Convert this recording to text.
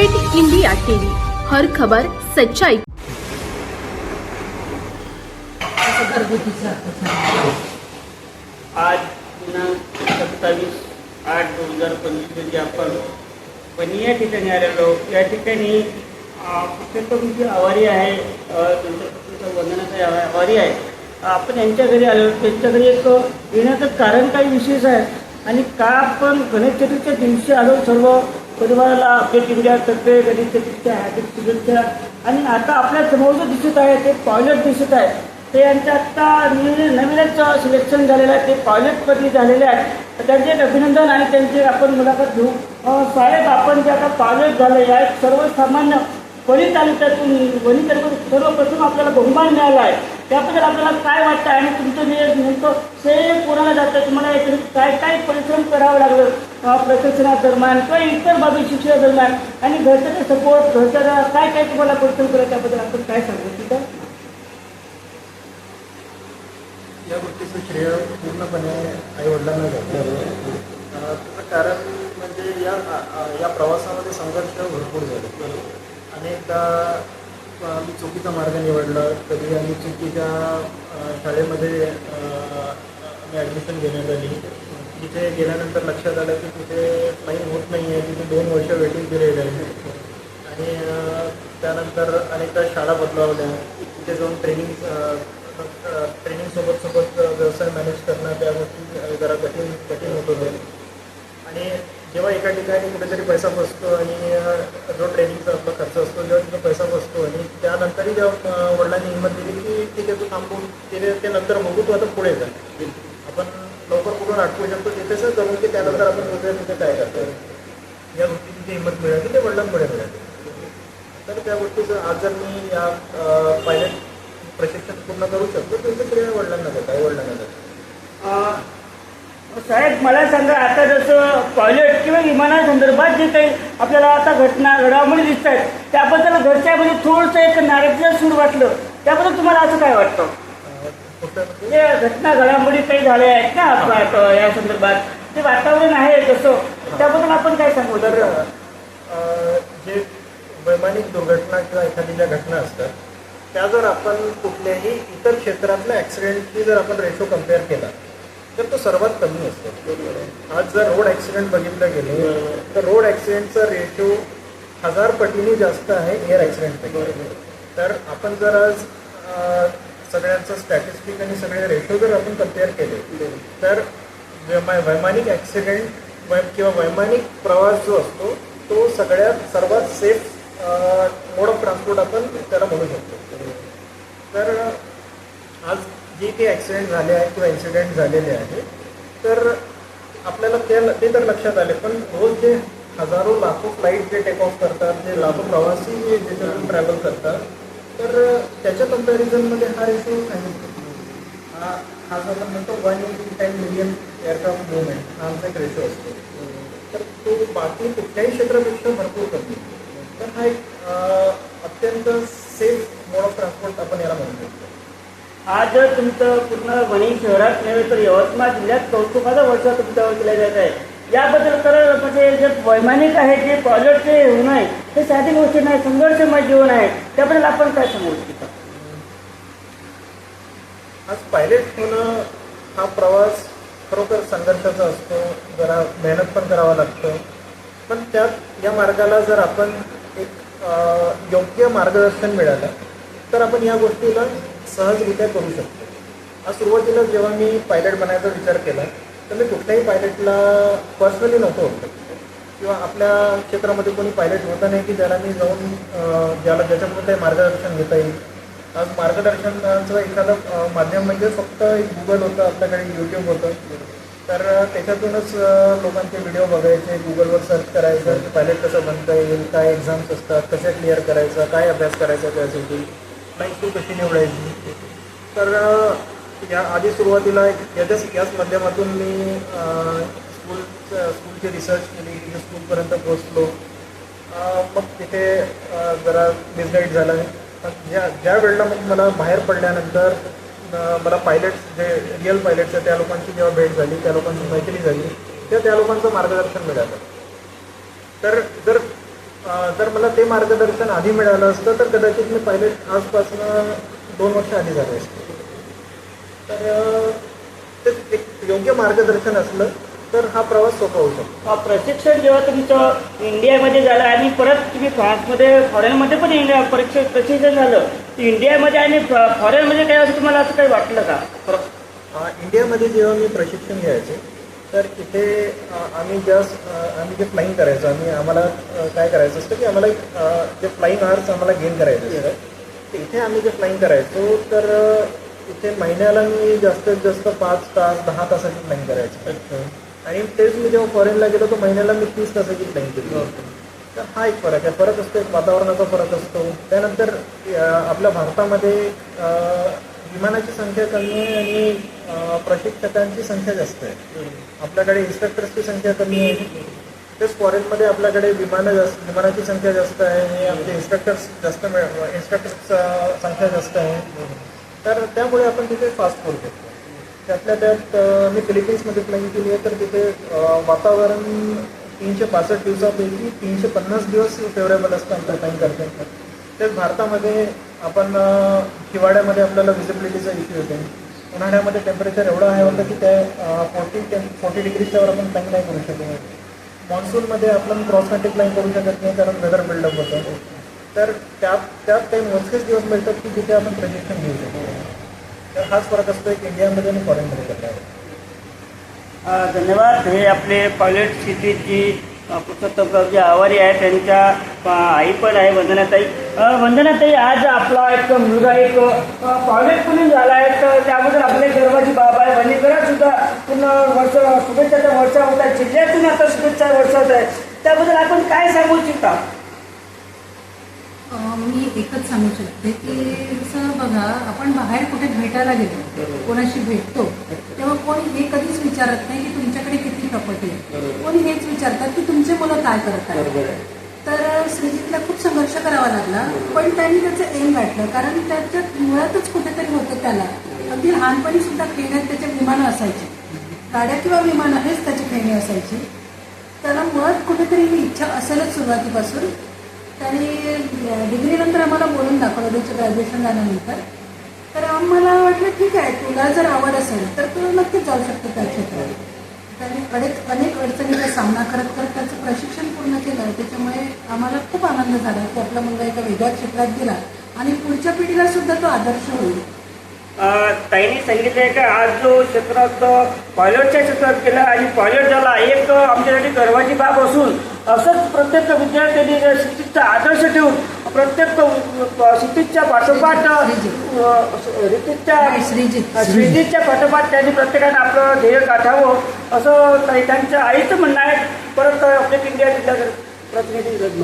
पेट India TV. हर खबर सच्चाई. आज दिनांक सत्तावीस आठ दोन हजार पंचवीस रोजी आपण पण या ठिकाणी आलेलो या ठिकाणी पुरुषोत्तम जी आवारी आहे त्यांच्या वंदनाचा आवा- आवारी आहे आपण यांच्या घरी आलेलो त्यांच्या घरी एक येण्याचं कारण काही विशेष आहे. आणि का आपण गणेश चतुर्थीच्या दिवशी आलो सर्व परिवाराला अपडेट इंडियातर्फे गणेश चतुर्थीच्या हार्दिक शुभेच्छा आणि आता आपल्यासमोर जो दिसत आहे ते पायलट दिसत आहे. ते यांचं आत्ता नवीन नवीनच सिलेक्शन झालेलं आहे. ते पायलटपदी झालेले आहेत. तर त्यांचे एक अभिनंदन आणि त्यांची आपण मुलाखत घेऊ. साहेब आपण जे आता पायलट झाले या सर्वसामान्य वणी तालुक्यातून वणी तालुक्यात सर्वप्रथम आपल्याला बहुमान मिळाला आहे. त्याबद्दल आपल्याला काय वाटतं? आणि तुमचं जे नेमकं श्रेय कोणाला जातं तुम्हाला याच्यात काय काय परिश्रम करावं लागलं? अं, प्रशिक्षणादरम्यान किंवा इतर बाबी शिक्षणादरम्यान आणि घरच्याचा सपोर्ट घरच्या काय काय तुम्हाला परिश्रम केलं त्याबद्दल आपण काय सांगू तिथं? या गोष्टीचं श्रेय पूर्णपणे आईवडिलांना घेतलं त्याचं कारण म्हणजे या या प्रवासामध्ये संघर्ष भरपूर झाले. अनेकदा अ, मी चुकीचा मार्ग निवडला. कधी आम्ही चुकीच्या शाळेमध्ये ॲडमिशन घेण्यात आली. तिथे गेल्यानंतर लक्षात आलं की तिथे काही होत नाही आहे तिथे दोन वर्ष वेटिंग पिरियड आहे. आणि त्यानंतर अनेकदा शाळा बदलावल्या. तिथे जाऊन ट्रेनिंग ट्रेनिंगसोबत सोबत व्यवसाय मॅनेज करणं त्या गोष्टी जरा कठीण कठीण होत होते. आणि जेव्हा एका ठिकाणी कुठेतरी पैसा बसतो आणि अ, जो ट्रेनिंगचा आपला खर्च असतो जेव्हा तिथे पैसा बसतो आणि त्यानंतरही जेव्हा अ, वडिलांनी हिंमत दिली की ठीक आहे तू थांबून तिथे ते नंतर बघू तू आता पुढे जा आपण लवकर कुठून अटकू शकतो तिथेच करू की त्यानंतर आपण बघूया तिथे काय करतो या गोष्टीची जी हिंमत मिळाली ते वडिलांमुळे मिळाली. तर त्या गोष्टीचं आज जर मी या पायलट प्रशिक्षण पूर्ण करू शकतो त्याचं श्रेय वडिलांना देतं आई वडिलांना देतं साहेब मला सांगा आता जसं पायलट किंवा विमानासंदर्भात जे काही आपल्याला आता घटना घडामोडी दिसत आहेत त्याबद्दल घरच्यामध्ये थोडंसं एक नाराजीचं सूर वाटलं. त्याबद्दल तुम्हाला असं काय वाटतं? म्हणजे घटना घडामोडी काही झाल्या आहेत ना या संदर्भात. ते वातावरण आहे तसं. त्याबद्दल आपण काय सांगू? तर जे वैमानिक दुर्घटना किंवा एखादी ज्या घटना असतात त्या जर आपण कुठल्याही इतर क्षेत्रातल्या ॲक्सिडेंटची जर आपण रेशो कंपेअर केला तर तो सर्वात कमी असतो. आज जर रोड ॲक्सिडेंट बघितलं गेलं तर रोड ॲक्सिडेंटचा रेशो हजार पटीने जास्त आहे एअर ॲक्सिडेंटपेक्षा तर आपण जर आज सगळ्यांचं स्टॅटिस्टिक आणि सगळे रेशो जर आपण कंपेअर केले तर वैमानिक ॲक्सिडेंट किंवा वैमानिक प्रवास जो असतो तो सगळ्यात सर्वात सेफ मोड ऑफ ट्रान्सपोर्ट आपण त्याला म्हणू शकतो. तर आज जे काही ॲक्सिडेंट झाले आहेत किंवा इन्सिडेंट झालेले आहेत तर आपल्याला ते ते तर लक्षात आले पण रोज जे हजारो लाखो फ्लाईट जे टेक ऑफ करतात जे लाखो प्रवासी जे ज्याच्यातून ट्रॅव्हल करतात तर त्याच्या कम्पॅरिझनमध्ये हा रेशो नाही हा हा जो आपण म्हणतो one eighty ten million aircraft movement हा आमचा एक रेशो असतो तर तो बाकी कुठल्याही क्षेत्रापेक्षा भरपूर कमी तर हा एक अत्यंत सेफ मोड ऑफ ट्रान्सपोर्ट आपण याला म्हणू शकतो. आज जर तुमचं पूर्ण वणी शहरात नव्हे तर यवतमाळ जिल्ह्यात कौतुकाचा वर्ष तुमच्यावर केला जात आहे. याबद्दल तर म्हणजे जे वैमानिक आहे जे पायलट जे होणं आहे हे साधी गोष्टी नाही संघर्षमय जीवन आहे. त्याबद्दल आपण काय सांगू शकतो आज पायलट होणं हा प्रवास खरोखर संघर्षाचा असतो. जरा मेहनत पण करावं लागतं. पण त्यात या मार्गाला जर आपण एक योग्य मार्गदर्शन मिळालं तर आपण या गोष्टीला सहजरित्या करू शकतो. आज सुरुवातीला जेव्हा मी पायलट बनायचा विचार केला तर मी कुठल्याही पायलटला पर्सनली नव्हतो किंवा आपल्या क्षेत्रामध्ये कोणी पायलट होतं नाही की ज्याला मी जाऊन ज्याला ज्याच्याकडून काही मार्गदर्शन घेता येईल आज मार्गदर्शनाचं एखादं माध्यम म्हणजे फक्त एक गुगल होतं आपल्याकडे यूट्यूब होतं. तर त्याच्यातूनच लोकांचे व्हिडिओ बघायचे गुगलवर सर्च करायचं पॅलेट कसं बनता येईल काय एक्झाम्स असतात कशा क्लिअर करायचं काय अभ्यास करायचा त्यासाठी लाईफ टू कशी निवडायची. तर या आधी सुरुवातीला एक याच्याच याच माध्यमातून मी स्कूल स्कूलची रिसर्च केली तिथे स्कूलपर्यंत पोचलो मग तिथे जरा मिसगाईड झाला आहे ज्या ज्या वेळेला मग मला बाहेर पडल्यानंतर मला पायलट्स जे रिअल पायलट्स आहेत त्या लोकांची जेव्हा भेट झाली त्या लोकांची मैत्री झाली तेव्हा त्या लोकांचं मार्गदर्शन मिळालं. तर जर जर मला ते मार्गदर्शन आधी मिळालं असतं तर कदाचित मी पायलट आजपासून दोन वर्ष आधी झाले असते. तर ते एक योग्य मार्गदर्शन असलं तर हा प्रवास सोपा होऊ शकतो. प्रशिक्षण जेव्हा तुमचं इंडियामध्ये झालं आणि परत तुम्ही फ्रान्समध्ये फॉरेनमध्ये पण इंडिया परीक्षा प्रशिक्षण झालं इंडियामध्ये आणि फॉरेनमध्ये काय असं तुम्हाला असं काही वाटलं का? इंडियामध्ये जेव्हा मी प्रशिक्षण घ्यायचे तर इथे आम्ही जस्ट आम्ही जे फ्लाईंग करायचो आम्ही आम्हाला काय करायचं असतं की आम्हाला जे फ्लाईंग आवर्स आम्हाला गेन करायचे असतं तर इथे आम्ही जे फ्लाईंग करायचो तर इथे महिन्याला मी जास्तीत जास्त पाच तास दहा तासाची फ्लाईंग करायचो. आणि तेच मी जेव्हा फॉरेनला गेलो तर महिन्याला मी तीस तासाची फ्लाईंग केली तर हा एक फरक आहे. फरक असतो एक वातावरणाचा फरक असतो. त्यानंतर आपल्या भारतामध्ये विमानाची संख्या कमी आहे आणि प्रशिक्षकांची संख्या जास्त आहे. आपल्याकडे इन्स्ट्रक्टर्सची संख्या कमी आहे. तेच फॉरेनमध्ये आपल्याकडे विमानं जास्त विमानाची संख्या जास्त आहे आणि आमचे इन्स्ट्रक्टर्स जास्त इन्स्ट्रक्टर्स संख्या जास्त आहे. तर त्यामुळे आपण तिथे फास्ट करू शकतो त्यातल्या त्यात मी फिलिपिन्समध्ये प्लॅन केली आहे तर तिथे वातावरण तीनशे पासष्ट दिवसापैकी तीनशे पन्नास दिवस फेवरेबल असतं आमच्या फ्लाईंग करता येतात तेच भारतामध्ये आपण हिवाळ्यामध्ये आपल्याला विजिबिलिटीचा इश्यू येते. उन्हाळ्यामध्ये टेम्परेचर एवढं आहे होतं की त्या फोर्टी टेम फोर्टी डिग्रीच्यावर आपण टाईम नाही करू शकत. मॉन्सूनमध्ये आपण क्रॉस कंट्री प्लॅन करू शकत नाही कारण वेदर बिल्डअप होतं. तर त्यात त्यात काही मोजकेच दिवस मिळतात की जिथे आपण प्रशिक्षण घेऊ शकतो. हाच फरक असतो एक इंडियामध्ये आणि फॉरेनमध्ये करण्यावर धन्यवाद. हे आपले पायलट सिटीची पुरुषोत्तमरावजी आवारी आहे त्यांच्या आई पण आहे वंदनाताई. वंदनाताई आज आपला एक मुलगा एक पायलट म्हणून झाला आहे. तर त्याबद्दल आपल्या गर्वाची बाब आहे. वनीकरण सुद्धा पूर्ण वर्ष शुभेच्छाचा वर्षा होत आहे जिल्ह्यातून आता शुभेच्छा वर्षा होत आहे. त्याबद्दल आपण काय सांगू इच्छिता? मी एकच सांगू शकते की जसं बघा आपण बाहेर कुठे भेटायला गेलो कोणाशी भेटतो तेव्हा कोणी हे कधीच विचारत नाही की तुमच्याकडे किती प्रॉपर्टी आहे. कोणी हेच विचारतात की तुमचे मुलं काय करत आहेत. तर श्रीजितला खूप संघर्ष करावा लागला पण त्यांनी त्याचं एम गाठलं कारण त्याच्यात मुळातच कुठेतरी होतं त्याला. अगदी लहानपणी सुद्धा खेळण्यात त्याच्या विमानं असायची. गाड्या किंवा विमानं हेच त्याची खेळणी असायची. त्याला मुळात कुठेतरी ही इच्छा असेलच सुरुवातीपासून त्यांनी डिग्रीनंतर आम्हाला बोलून दाखवलं त्याचं ग्रॅज्युएशन झाल्यानंतर. तर आम्हाला वाटलं ठीक आहे तुला जर आवड असेल तर तू नक्कीच जाऊ शकतो त्या क्षेत्रात. त्याने अनेक अनेक अडचणीचा सामना करत करत त्याचं प्रशिक्षण पूर्ण केलं. त्याच्यामुळे आम्हाला खूप आनंद झाला की आपला मुलगा एका वेगळ्या क्षेत्रात गेला आणि पुढच्या पिढीला सुद्धा तो आदर्श होईल. अ, ताईने का आज जो क्षेत्रात पायलटच्या क्षेत्रात केला आणि पायलट झाला एक आमच्यासाठी गर्वाची बाब असून असंच प्रत्येक विद्यार्थ्यांनी शिस्तीचा आदर्श ठेवून प्रत्येक शिस्तीच्या पाठोपाठ श्रीजित. श्रीजितच्या पाठोपाठ त्यांनी प्रत्येकाने आपलं ध्येय गाठावं असं ताई त्यांच्या आईचं म्हणणं आहे. परत आपल्या इंडिया जिल्हा प्रतिनिधी रत्न